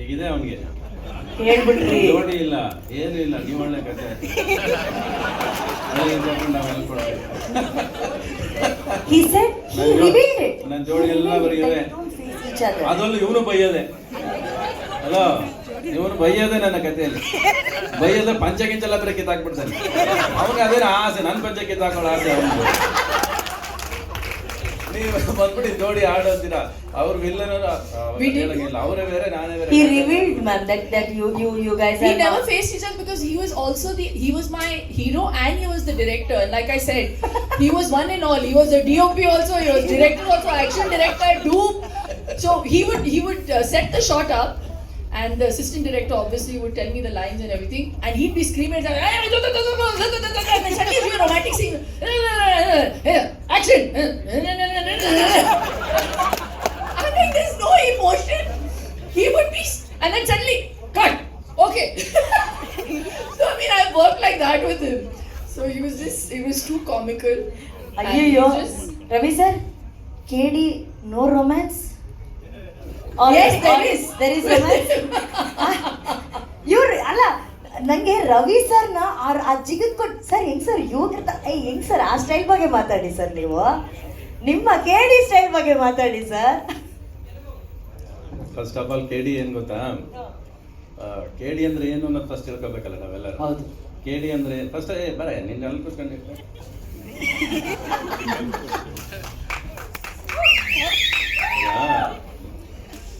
ಈಗ ಇದೆ ಅವನಿಗೆ. ಹೇಳ್ಬಿಟ್ರಿ ನೋಡಿ ಇಲ್ಲ ಏನು ಇಲ್ಲ ನೀವು ಒಳ್ಳೆ ಕತೆ. ಹಿ ಸೆಡ್ ನನ್ನ ಜೋಡಿ ಎಲ್ಲ ಬರೆಯದೆ ಅದೊಂದು ಇವನು ಬೈಯದೆ. ಹಲೋ ಇವನು ಬೈಯದೆ ನನ್ನ ಕಥೆಯಲ್ಲಿ ಬೈಯದೆ ಪಂಚ ಗಿಂಚಲ ಹತ್ರ ಕಿತ್ತಾಕ್ಬಿಡ್ತಾನೆ. ಅವನಿಗೆ ಅದೇನು ಆಸೆ ನನ್ನ ಪಂಚ ಕಿತ್ತಾಕೊಳ್ಳೋ ಆಸೆ ಅವನಿಗೆ. ನೀವು ಬಂದ್ಬಿಟ್ಟು ಜೋಡಿ ಆಡೋತೀರಾ ಅವ್ರ ವಿಲ್ಲನ್ We did. ಹೇಳಂಗಿಲ್ಲ ಅವರೇ ಬೇರೆ ನಾನೇ ಬೇರೆ he revealed ma'am that that you you you guys We are never not- faced each other because he was also the he was my hero and he was the director. And like I said, he was one and all. He was a DOP also. He was director also, action director, dupe. So he would he would uh, set the shot up, and the assistant director obviously would tell me the lines and everything, and he'd be screaming and saying, "Hey, with him. So he was just, it was too comical. And he ಅಯ್ಯಯ್ಯೋ just, Ravi sir ಕೇಳಿ no romance Yes, there is. Romance ಇವ್ರು ಅಲ್ಲ ನಂಗೆ ರವಿ ಸರ್ನ ಅವ್ರ ಆ ಜಿಗದ್ ಕೊಟ್ಟು sir ಹೆಂಗ್ ಸರ್ ಇವಾಗ ಏ ಹೆಂಗ್ ಸರ್ ಆ ಸ್ಟೈಲ್ ಬಗ್ಗೆ ಮಾತಾಡಿ ಸರ್ ನೀವು? ನಿಮ್ಮ ಕೇಡಿ ಸ್ಟೈಲ್ ಬಗ್ಗೆ ಮಾತಾಡಿ sir first of all K D ಏನು ಗೊತ್ತಾ? ಕೆ ಡಿ ಅಂದ್ರೆ ಏನು ಅನ್ನೋದು ಫಸ್ಟ್ ತಿಳ್ಕೊಬೇಕಲ್ಲ ನಾವೆಲ್ಲ ಹೌದು. ಕೆ ಡಿ ಅಂದ್ರೆ ಫಸ್ಟ್ ಏ ಬರ ನಿನ್ನ ಅಲ್ಲಿ ಕೂತ್ಕೊಂಡಿ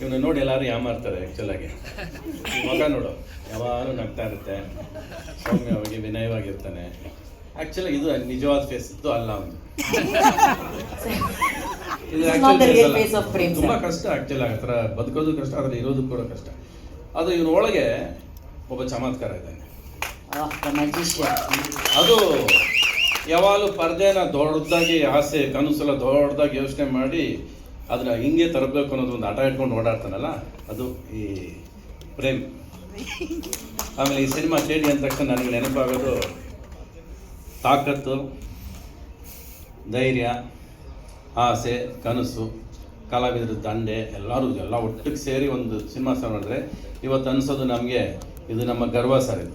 ಇವನು ನೋಡಿ ಎಲ್ಲರೂ ಯಾಮಾರ್ತಾರೆ ಆಕ್ಚುಲ್ ಆಗಿ. ಮಗ ನೋಡು ಯಾವಾಗಲೂ ನಗ್ತಾ ಇರುತ್ತೆ. ಸೌಮ್ಯವಾಗಿ ವಿನಯವಾಗಿರ್ತಾನೆ. ಆ್ಯಕ್ಚುಲಿ ಇದು ನಿಜವಾದ ಫೇಸ್ ಇತ್ತು ಅಲ್ಲ ಅವನು. ತುಂಬಾ ಕಷ್ಟ ಆಕ್ಚುಲಿ ಆ ಥರ ಬದುಕೋದು ಕಷ್ಟ ಆದ್ರೆ ಇರೋದು ಕೂಡ ಕಷ್ಟ. ಅದು ಇವನ ಒಳಗೆ ಒಬ್ಬ ಚಮತ್ಕಾರ ಇದ್ದಾನೆ. ಅದು ಯಾವಾಗಲೂ ಪರ್ದೆನ ದೊಡ್ಡದಾಗಿ, ಆಸೆ, ಕನಸೆಲ್ಲ ದೊಡ್ಡದಾಗಿ ಯೋಚನೆ ಮಾಡಿ ಅದನ್ನ ಹಿಂಗೆ ತರಬೇಕು ಅನ್ನೋದು ಒಂದು ಆಟ ಇಟ್ಕೊಂಡು ಓಡಾಡ್ತಾನಲ್ಲ, ಅದು ಈ ಪ್ರೇಮ್. ಆಮೇಲೆ ಈ ಸಿನಿಮಾ ಚೇಡಿ ಅಂದ ತಕ್ಷಣ ನನಗೆ ನೆನಪಾಗೋದು ತಾಕತ್ತು, ಧೈರ್ಯ, ಆಸೆ, ಕನಸು, ಕಲಾವಿದರ ದಂಡೆ, ಎಲ್ಲರೂ ಎಲ್ಲ ಒಟ್ಟಿಗೆ ಸೇರಿ ಒಂದು ಸಿನಿಮಾ ಸಹ ಮಾಡಿದ್ರೆ ಇವತ್ತು ಅನಿಸೋದು ನಮಗೆ, ಇದು ನಮ್ಮ ಗರ್ವ ಸರ್ ಇದು.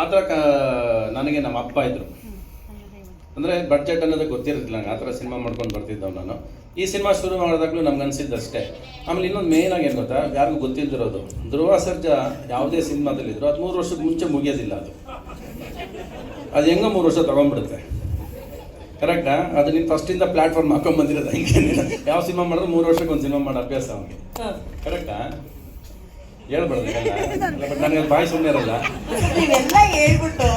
ಆ ಥರ ಕ ನನಗೆ ನಮ್ಮ ಅಪ್ಪ ಇದ್ದರು ಅಂದರೆ ಬಡ್ಜೆಟ್ ಅನ್ನೋದು ಗೊತ್ತಿರಲಿಲ್ಲ ನಂಗೆ ಆ ಥರ ಸಿನಿಮಾ ಮಾಡ್ಕೊಂಡು ಬರ್ತಿದ್ದವು ನಾನು. ಈ ಸಿನಿಮಾ ಶುರು ಮಾಡಿದಾಗಲೂ ನಮ್ಗೆ ಅನಿಸಿದ್ದಷ್ಟೇ. ಆಮೇಲೆ ಇನ್ನೊಂದು ಮೇನ್ ಆಗಿ ಏನು ಗೊತ್ತಾ? ಯಾರಿಗೂ ಗೊತ್ತಿದ್ದಿರೋದು ಧ್ರುವ ಸರ್ಜಾ ಯಾವುದೇ ಸಿನಿಮಾದಲ್ಲಿದ್ರು ಅದು ಮೂರು ವರ್ಷದ ಮುಂಚೆ ಮುಗಿಯೋದಿಲ್ಲ ಅದು. ಅದು ಹೆಂಗೋ ಮೂರು ವರ್ಷ ತೊಗೊಂಡ್ಬಿಡುತ್ತೆ. ಕರೆಕ್ಟಾ ಅದು ನೀನು ಫಸ್ಟಿಂದ ಪ್ಲಾಟ್ಫಾರ್ಮ್ ಹಾಕೊಂಡ್ ಬಂದಿರೋದು ಹಿಂಗೆ ಯಾವ ಸಿನಿಮಾ ಮಾಡಿದ್ರು ಮೂರು ವರ್ಷಕ್ಕೆ ಒಂದು ಸಿನಿಮಾ ಮಾಡೋ ಅಭ್ಯಾಸ ಅವನಿಗೆ. ಕರೆಕ್ಟಾ ಹೇಳ್ಬಾರ್ದು ಬಟ್ ನನಗೆ ಬಾಯಿ ಸುಮ್ಮನೆ ಇರಲ್ಲ. ನೀವೆಲ್ಲ ಹೇಳ್ಬಿಟ್ಟು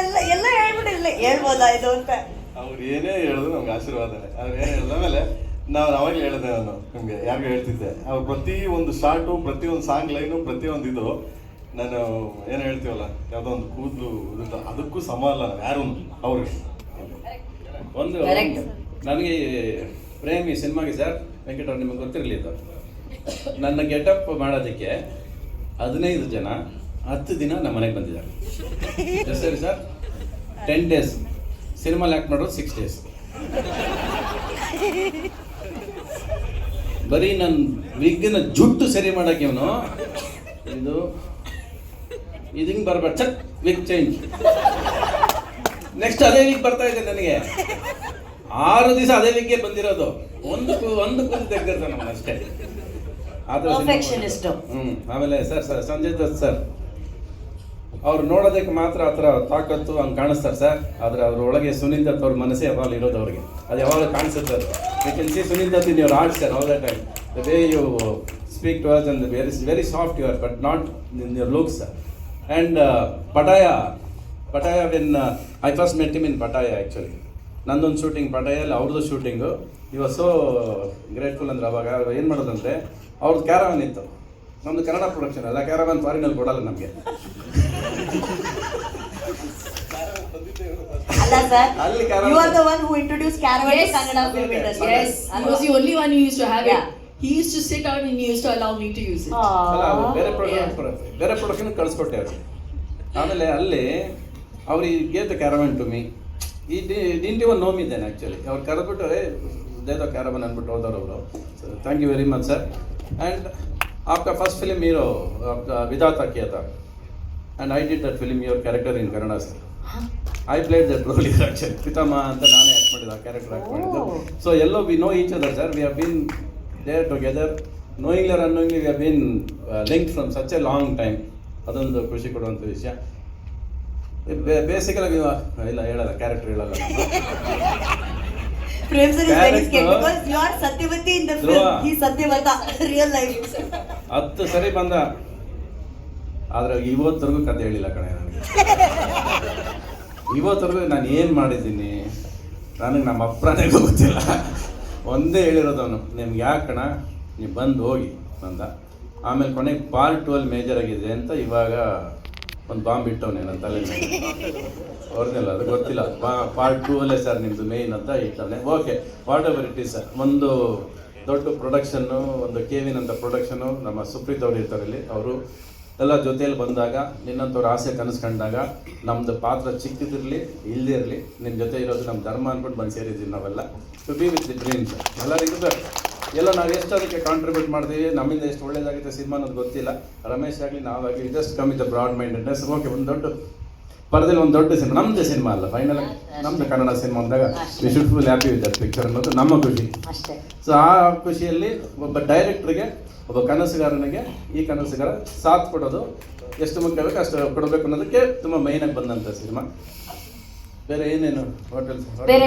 ಎಲ್ಲ ಎಲ್ಲ ಹೇಳ್ಬಿಟ್ಟು ಇಲ್ಲ ಹೇಳ್ಬೋದಾ ಇದು ಅಂತ? ಅವ್ರು ಏನೇ ಹೇಳಿದ್ರು ನಮ್ಗೆ ಆಶೀರ್ವಾದ. ಅವ್ರು ಏನು ಹೇಳಿದ ಮೇಲೆ ನಾವು ಅವಾಗ ಹೇಳಿದೆ ನಾನು ನಿಮಗೆ ಯಾರಿಗೂ ಹೇಳ್ತಿದ್ದೆ. ಅವ್ರು ಪ್ರತಿ ಒಂದು ಶಾರ್ಟು ಪ್ರತಿ ಒಂದು ಸಾಂಗ್ ಲೈನು ಪ್ರತಿ ಒಂದು ಇದು ನಾನು ಏನು ಹೇಳ್ತೀವಲ್ಲ ಯಾವುದೋ ಒಂದು ಕೂದಲು ಅದಕ್ಕೂ ಸಮ ಅಲ್ಲ ಯಾರು ಅವ್ರಿಗೆ ಒಂದು. ನನಗೆ ಪ್ರೇಮಿ ಸಿನಿಮಾಗೆ ಸರ್ ವೆಂಕಟವ್ರು ನಿಮಗೆ ಗೊತ್ತಿರಲಿಲ್ಲ ನನ್ನ ಗೆಟಪ್ ಮಾಡೋದಕ್ಕೆ ಹದಿನೈದು ಜನ ಹತ್ತು ದಿನ ನಮ್ಮ ಮನೆಗೆ ಬಂದಿದ್ದಾರೆ. ಸರಿ sir? Ten days cinema act ಮಾಡೋದು ಸಿಕ್ಸ್ ಡೇಸ್ ಬರೀ ನನ್ನ ವಿಗ್ಗಿನ ಜುಟ್ಟು ಸರಿ ಮಾಡೋಕೆ ಇವನು. ಇದು ಇದು ಹಿಂಗೆ ಬರ್ಬಾರ್ದು ಚಕ್ ವಿಗ್ ಚೇಂಜ್ ನೆಕ್ಸ್ಟ್ ಅದೇ ವೀಕ್ ಬರ್ತಾ ಇದೆ ನನಗೆ. ಆರು ದಿವಸ ಅದೇ ವೀಕ್ಗೆ ಬಂದಿರೋದು. ಒಂದು ಒಂದು ಕುಂದು ತೆಗ್ದಿರ್ತಾನೆ ಅಷ್ಟೇ. ಹ್ಮ್ ಆಮೇಲೆ sir sir Sanjay Dutt sir. ಅವ್ರು ನೋಡೋದಕ್ಕೆ ಮಾತ್ರ ಆ ಥರ ತಾಕತ್ತು ಹಂಗೆ ಕಾಣಿಸ್ತಾರೆ ಸರ್. ಆದರೆ ಅವ್ರ ಒಳಗೆ ಸುನಿಲ್ ದತ್ ಅವ್ರ ಮನಸ್ಸೇ ಯಾವಾಗಲೂ ಇರೋದು ಅವ್ರಿಗೆ. ಅದು ಯಾವಾಗ ಕಾಣಿಸುತ್ತೆ ಅದು. You can see Sunil Dutt in your art sir all the time the way you speak to us and very very soft your but not in your looks and Pattaya Pattaya when I first met him in Pattaya actually ನಂದೊಂದು shooting ಪಟಾಯಲ್ಲಿ ಅವ್ರದ್ದು shooting ಇವಾಗ so grateful ಅಂದ್ರೆ ಅವಾಗ ಏನು ಮಾಡೋದಂದ್ರೆ ಅವ್ರದ್ದು caravan ಇತ್ತು. ನಮ್ಮದು ಕನ್ನಡ ಪ್ರೊಡಕ್ಷನ್ ಅಲ್ಲ ಕ್ಯಾರವನ್ ಫಾರಿನಲ್ಲಿ ಕೊಡಲ್ಲ ನಮಗೆ. ಅಲ್ಲ sir Yes, he was the only one who used to have Yeah. it. He used to sit out and he used to allow me to use it. ಅಲ್ಲ ಅವ್ರು ಬೇರೆ Yeah. ಪ್ರೊಡಕ್ಷನ್ ಬೇರೆ production ಕಳಿಸ್ಕೊಟ್ಟೆ ಅವ್ರು. ಆಮೇಲೆ ಅಲ್ಲಿ ಅವ್ರಿಗೆ ಗೇಟ್ ಕ್ಯಾರವನ್ ಟು ಮೀ ಈ ಡಿಂಡಿ ಒನ್ ನೋಮ್ ಇದ್ದೇನೆ ಆ್ಯಕ್ಚುಲಿ ಅವ್ರು ಕರೆದ್ಬಿಟ್ಟು ದೇದ ಕ್ಯಾರಬನ್ ಅಂದ್ಬಿಟ್ಟು ಹೋದವರು ಅವರು. Thank you very much sir and ಆಪ್ಕ first film hero ಆಪ್ಕ ವಿಧಾತ ಕೇತ and I did that film your character in Kannada sir I played that role is actually ಪಿತಾಮ ಅಂತ ನಾನೇ act ಮಾಡಿದ್ದೆ ಆ ಕ್ಯಾರೆಕ್ಟರ್ ಆ್ಯಕ್ಟ್ ಮಾಡಿದ್ದು. So yellow we know each other sir we have been there together knowing uh annoyingly we have been link from such a long time ಅದೊಂದು ಖುಷಿ ಕೊಡುವಂಥ ವಿಷಯ. ಬೇಸಿಕಲಾಗಿ ಇಲ್ಲ ಹೇಳಲ್ಲ ಕ್ಯಾರೆಕ್ಟರ್ ಹೇಳಲ್ಲ. Prem sir is very scare because you are Satyavati in the film he ಸತ್ಯವತ real life ಹತ್ತು ಸರಿ ಬಂದ ಆದ್ರೆ ಇವತ್ತರೆಗೂ ಕತೆ ಹೇಳಿಲ್ಲ ಕಣೆ ನನಗೆ ಇವತ್ತರೆಗೂ ನಾನು ಏನು ಮಾಡಿದ್ದೀನಿ ನನಗೆ ನಮ್ಮ ಅಪ್ಪನೇ ಗೊತ್ತಿಲ್ಲ. ಒಂದೇ ಹೇಳಿರೋದು ಅವನು ನಿಮ್ಗೆ ಯಾಕೆ ಕಣ? ನೀವು ಬಂದು ಹೋಗಿ ಬಂದ. ಆಮೇಲೆ ಕೊನೆಗೆ ಪಾರ್ಟ್ ಟು ಅಲ್ಲಿ ಮೇಜರ್ ಆಗಿದೆ ಅಂತ ಇವಾಗ ಒಂದು ಬಾಂಬ್ ಇಟ್ಟವನೆ ನನ್ನ ತಲೆ ಅವ್ರನ್ನೆಲ್ಲ ಅದು ಗೊತ್ತಿಲ್ಲ. ಬಾ ಪಾರ್ಟ್ ಟೂ ಅಲ್ಲೇ ಸರ್ ನಿಮ್ಮದು ಮೇಯ್ನ್ ಅಂತ ಇಟ್ಟವನೆ. Okay whatever it is ಒಂದು ದೊಡ್ಡ ಪ್ರೊಡಕ್ಷನ್ನು ಒಂದು ಕೆವಿನ್ ಅಂತ ಪ್ರೊಡಕ್ಷನ್ನು ನಮ್ಮ ಸುಪ್ರೀತ್ ಅವರು ಇರ್ತಾರೆ ಇಲ್ಲಿ. ಅವರು ಎಲ್ಲ ಜೊತೆಯಲ್ಲಿ ಬಂದಾಗ ನಿನ್ನಂಥವ್ರು ಆಸೆ ಕನಸ್ಕೊಂಡಾಗ ಕಂಡಾಗ ನಮ್ಮದು ಪಾತ್ರ ಚಿಕ್ಕದಿರಲಿ ಇಲ್ಲದೇ ಇರಲಿ ನಿನ್ನ ಜೊತೆ ಇರೋದು ನಮ್ಮ ಧರ್ಮ ಅಂದ್ಬಿಟ್ಟು ಬಂದು ಸೇರಿದ್ದೀವಿ ನಾವೆಲ್ಲ. To be with the dreams ಎಲ್ಲರಿಗೂ. ಎಲ್ಲ ನಾವು ಎಷ್ಟು ಅದಕ್ಕೆ ಕಾಂಟ್ರಿಬ್ಯೂಟ್ ಮಾಡ್ತೀವಿ ನಮ್ಮಿಂದ ಎಷ್ಟು ಒಳ್ಳೇದಾಗುತ್ತೆ ಸಿನಿಮಾ ಅನ್ನೋದು ಗೊತ್ತಿಲ್ಲ. ರಮೇಶ್ ಆಗಲಿ ನಾವಾಗಲಿ ಜಸ್ಟ್ ಕಮ್ ಇದ್ದ ಬ್ರಾಡ್ ಮೈಂಡೆಡ್ನೆಸ್ ಓಕೆ ಒಂದು ದೊಡ್ಡ ಪರದಲ್ಲಿ ಒಂದು ದೊಡ್ಡ ಸಿನಿಮಾ. ನಮ್ಮದೇ ಸಿನಿಮಾ ಅಲ್ಲ ಫೈನಲ್ ನಮ್ಮದು ಕನ್ನಡ ಸಿನಿಮಾ ಅಂದಾಗ we should full happy with that picture ಅನ್ನೋದು ನಮ್ಮ ಖುಷಿ. ಸೊ ಆ ಖುಷಿಯಲ್ಲಿ ಒಬ್ಬ ಡೈರೆಕ್ಟ್ರಿಗೆ ಒಬ್ಬ ಕನಸುಗಾರನಿಗೆ ಈ ಕನಸುಗಾರ ಸಾಥ್ ಕೊಡೋದು ಎಷ್ಟು ಮುಖ್ಯ ಬೇಕು ಅಷ್ಟು ಕೊಡಬೇಕು ಅನ್ನೋದಕ್ಕೆ ತುಂಬ ಮೈನಾಗಿ ಬಂದಂಥ ಸಿನಿಮಾ. ಬೇರೆ ಏನೇನು ಅದೇ